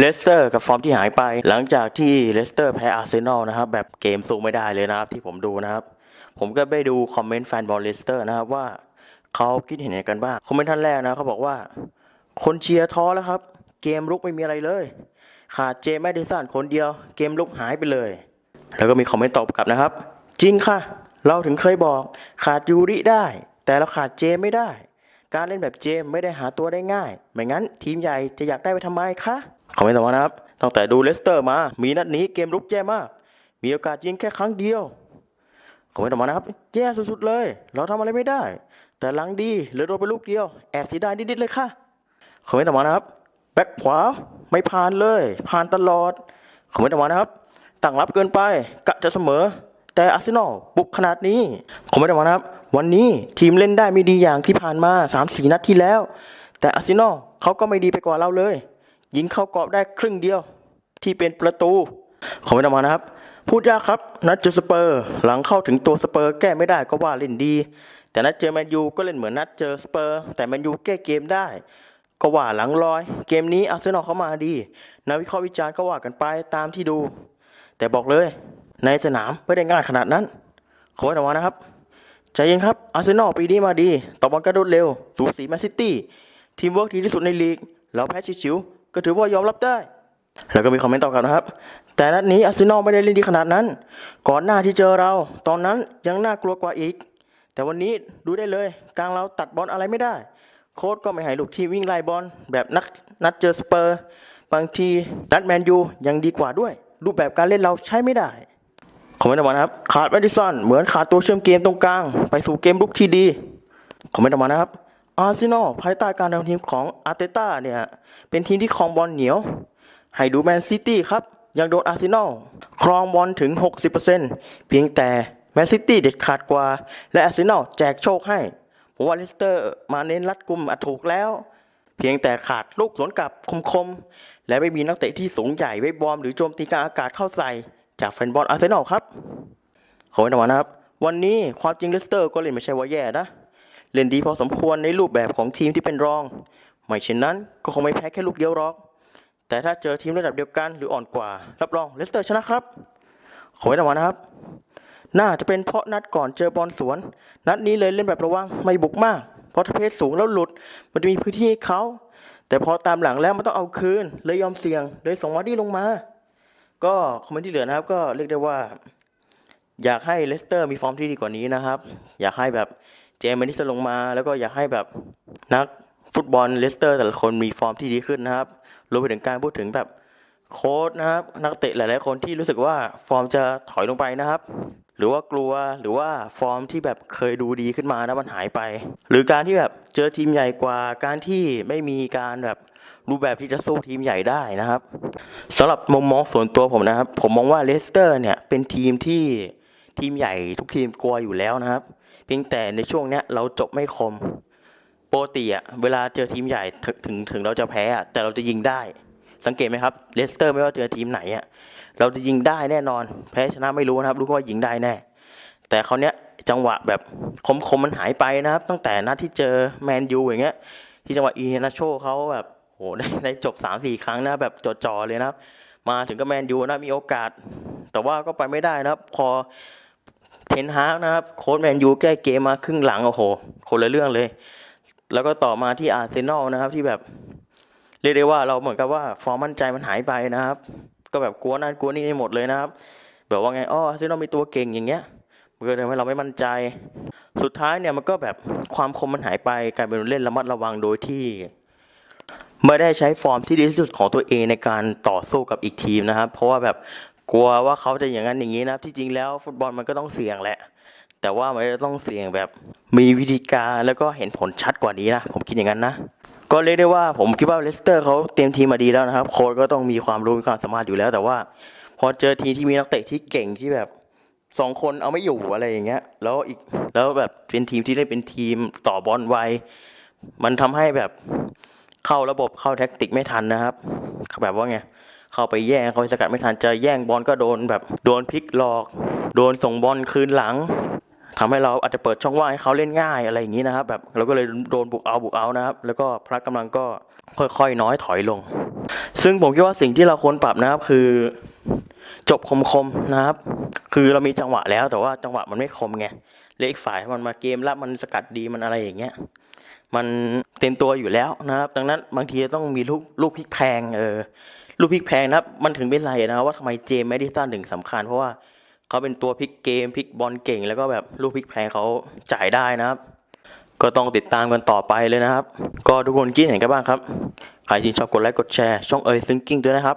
เลสเตอร์กับฟอร์มที่หายไป หลังจากที่เลสเตอร์แพ้อาร์เซนอลนะครับแบบเกมสู้ไม่ได้เลยนะครับที่ผมดูนะครับ ผมก็ไปดูคอมเมนต์แฟนบอลเลสเตอร์นะครับว่าเขาคิดเห็นยังไงกันบ้างคอมเมนต์ท่านแรกนะเขาบอกว่า คนเชียร์ท้อแล้วครับ เกมลุกไม่มีอะไรเลย ขาดเจมส์แมดิสันคนเดียว เกมลุกหายไปเลย แล้วก็มีคอมเมนต์ตอบกลับนะครับ จริงค่ะ เราถึงเคยบอก ขาดยูริได้ แต่เราขาดเจมไม่ได้ การเล่นแบบเจมไม่ได้หาตัวได้ง่าย ไม่งั้นทีมใหญ่จะอยากได้ไปทำไมคะคอมเมนต์ต่อมานะครับ ตั้งแต่ดูเลสเตอร์มา มีนัดนี้เกมลุกแย่มาก มีโอกาสยิงแค่ครั้งเดียวคอมเมนต์ต่อมานะครับ แย่สุดๆเลย เราทำอะไรไม่ได้ แต่หลังดีเหลือโดนไปลูกเดียว แอบเสียดายนิดๆเลยค่ะคอมเมนต์ต่อมานะครับ แบ็คขวาไม่ผ่านเลย ผ่านตลอดคอมเมนต์ต่อมานะครับตั้งรับเกินไปกะจะเสมอ แต่อาร์เซนอลบุกขนาดนี้คอมเมนต์ต่อมานะครับ วันนี้ทีมเล่นได้ไม่ดีอย่างที่ผ่านมา 3-4 นัดที่แล้ว แต่อาร์เซนอลเขาก็ไม่ดีไปกว่าเราเลย ยิงเข้ากรอบได้ครึ่งเดียว ที่เป็นประตูคอมเมนต์ต่อมานะครับ พูดยากครับนัดเจอสเปอร์หลังเข้าถึงตัวสเปอร์แก้ไม่ได้ก็ว่าเล่นดี แต่นัดเจอแมนยูก็เล่นเหมือนนัดเจอสเปอร์ แต่แมนยูแก้เกมได้ก็ว่าหลังลอย เกมนี้อาร์เซนอลเข้ามาดีนักวิเคราะห์วิจารณ์ก็ว่ากันไปตามที่ดู แต่บอกเลย ในสนามไม่ได้ง่ายขนาดนั้นขอไว้ต่อมานะครับ ใจเย็นครับ อาร์เซนอลปีนี้มาดีต่อบอลกระโดดเร็ว สูสีแมนซิตี้ ทีมเวิร์กดีที่สุดในลีกแล้วแพ้ชิวๆก็ถือว่ายอมรับได้ แล้วก็มีคอมเมนต์ตอบกลับนะครับ แต่นัดนี้อาร์เซนอลไม่ได้เล่นดีขนาดนั้น ก่อนหน้าที่เจอเรา ตอนนั้นยังน่ากลัวกว่าอีก แต่วันนี้ดูได้เลย กลางเราตัดบอลอะไรไม่ได้ โค้ชก็ไม่ให้ลูกทีมวิ่งไล่บอลแบบนักนัดเจอสเปอร์ บางทีนัดแมนยูยังดีกว่าด้วย รูปแบบการเล่นเราใช้ไม่ได้ คอมเมนต์ออกมานะครับ ขาดแมดิสันเหมือนขาดตัวเชื่อมเกมตรงกลาง ไปสู่เกมลุกที่ดี คอมเมนต์ออกมานะครับ อาร์เซนอลภายใต้การนำทีมของอาร์เตต้าเนี่ย เป็นทีมที่ครองบอลเหนียว ให้ดูแมนซิตี้ครับ ยังโดนอาร์เซนอลครองบอลถึง 60%เพียงแต่แมนซิตี้เด็ดขาดกว่า และอาร์เซนอลแจกโชคให้ผมว่าเลสเตอร์มาเน้นรัดกุมอะถูกแล้ว เพียงแต่ขาดลูกสวนกลับคมๆ และไม่มีนักเตะที่สูงใหญ่ไว้บอมหรือโจมตีกลางอากาศเข้าใส่ จากแฟนบอลอาร์เซนอลครับ ขอไว้หน่อยนะครับ วันนี้ความจริงเลสเตอร์ก็เล่นไม่ใช่ว่าแย่นะ เล่นดีพอสมควรในรูปแบบของทีมที่เป็นรอง ไม่เช่นนั้นก็คงไม่แพ้แค่ลูกเดียวหรอก แต่ถ้าเจอทีมระดับเดียวกันหรืออ่อนกว่า รับรองเลสเตอร์ชนะครับ ขอไว้หน่อยนะครับ น่าจะเป็นเพราะนัดก่อนเจอบอลสวน นัดนี้เลยเล่นแบบระวังไม่บุกมาก เพราะถ้าเพศสูงแล้วหลุด มันจะมีพื้นที่ให้เขาแต่พอตามหลังแล้วมันต้องเอาคืนเลยยอมเสี่ยงเลยส่งวาร์ดี้ลงมา ก็คอมเมนต์ที่เหลือนะครับ ก็เรียกได้ว่า อยากให้เลสเตอร์มีฟอร์มที่ดีกว่านี้นะครับ อยากให้แบบเจมส์แมนดิสันลงมา แล้วก็อยากให้แบบนักฟุตบอลเลสเตอร์แต่ละคนมีฟอร์มที่ดีขึ้นนะครับรวมไปถึงการพูดถึงแบบโค้ชนะครับ นักเตะหลายๆคนที่รู้สึกว่าฟอร์มจะถอยลงไปนะครับ หรือว่ากลัวหรือว่าฟอร์มที่แบบเคยดูดีขึ้นมานะมันหายไป หรือการที่แบบเจอทีมใหญ่กว่าการที่ไม่มีการแบบ รูปแบบที่จะสู้ทีมใหญ่ได้นะครับสำหรับมุมมองส่วนตัวผมนะครับ ผมมองว่าเลสเตอร์เนี่ยเป็นทีมที่ทีมใหญ่ทุกทีมกลัวอยู่แล้วนะครับ เพียงแต่ในช่วงเนี้ยเราจบไม่คมโปกติอะเวลาเจอทีมใหญ่ถึงถึงถึงเราจะแพ้อะแต่เราจะยิงได้ สังเกตไหมครับเลสเตอร์ไม่ว่าเจอทีมไหนอะเราจะยิงได้แน่นอน แพ้ชนะไม่รู้นะครับ รู้ว่ายิงได้แน่ แต่เขาเนี้ยจังหวะแบบคมคมๆมันหายไปนะครับ ตั้งแต่นัดที่เจอแมนยูอย่างเงี้ยที่จังหวะอีเฮนาโชเขาแบบ โหได้ได้จบสามสี่ครั้งนะแบบจ่อๆเลยนะครับ มาถึงก็แมนยูนะมีโอกาส แต่ว่าก็ไปไม่ได้นะครับ พอเทนฮากนะครับโค้ชแมนยูแก้เกมมาครึ่งหลังโอ้โหคนละเรื่องเลย แล้วก็ต่อมาที่อาร์เซนอลนะครับที่แบบเรียกได้ว่าเราเหมือนกับว่าฟอร์มมั่นใจมันหายไปนะครับ ก็แบบกลัวนั่นกลัวนี่หมดเลยนะครับ แบบว่าไงอ้ออาร์เซนอลมีตัวเก่งอย่างเงี้ยมันก็ทำให้เราไม่มั่นใจ สุดท้ายเนี่ยมันก็แบบความคมมันหายไปกลายเป็นเล่นระมัดระวังโดยที่ ไม่ได้ใช้ฟอร์มที่ดีที่สุดของตัวเองในการต่อสู้กับอีกทีมนะครับ เพราะว่าแบบกลัวว่าเขาจะอย่างนั้นอย่างนี้นะครับที่จริงแล้วฟุตบอลมันก็ต้องเสี่ยงแหละ แต่ว่ามันจะต้องเสี่ยงแบบมีวิธีการแล้วก็เห็นผลชัดกว่านี้นะ ผมคิดอย่างนั้นนะ ก็เรียกได้ว่าผมคิดว่าเลสเตอร์เขาเตรียมทีมมาดีแล้วนะครับ โค้ชก็ต้องมีความรู้มีความสามารถอยู่แล้ว แต่ว่า พอเจอทีมที่มีนักเตะที่เก่งที่แบบสองคนเอาไม่อยู่อะไรอย่างเงี้ย แล้วอีกแล้วแบบเป็นทีมที่เล่นเป็นทีมต่อบอลไวมันทำให้แบบ เข้าระบบเข้าแท็กติกไม่ทันนะครับ แบบว่าไงเข้าไปแย่งเข้าไปสกัดไม่ทันจะแย่งบอลก็โดนแบบโดนพลิกหลอก โดนส่งบอลคืนหลังทำให้เราอาจจะเปิดช่องว่างให้เขาเล่นง่ายอะไรอย่างนี้นะครับ แบบเราก็เลยโดนบุกเอาบุกเอานะครับ แล้วก็พละกำลังก็ค่อยๆ น้อยถอยลง ซึ่งผมคิดว่าสิ่งที่เราควรปรับนะครับคือ จบคมๆนะครับ คือเรามีจังหวะแล้วแต่ว่าจังหวะมันไม่คมไงเลขฝ่ายมันมาเกมแล้วมันสกัดดีมันอะไรอย่างเงี้ย มันเต็มตัวอยู่แล้วนะครับ ดังนั้นบางทีต้องมีลูกลูกพลิกแพงเออลูกพลิกแพงนะครับ มันถึงเป็นไรนะว่าทำไมเจมส์แมดิสันถึงสำคัญ เพราะว่าเขาเป็นตัวพลิกเกมพลิกบอลเก่ง แล้วก็แบบลูกพลิกแพงเขาจ่ายได้นะครับ ก็ต้องติดตามกันต่อไปเลยนะครับ ก็ทุกคนคิดเห็นกันบ้างครับใครที่นชอบกดไลค์กดแชร์ช่องเอยซิงกิ้งด้วยนะครับ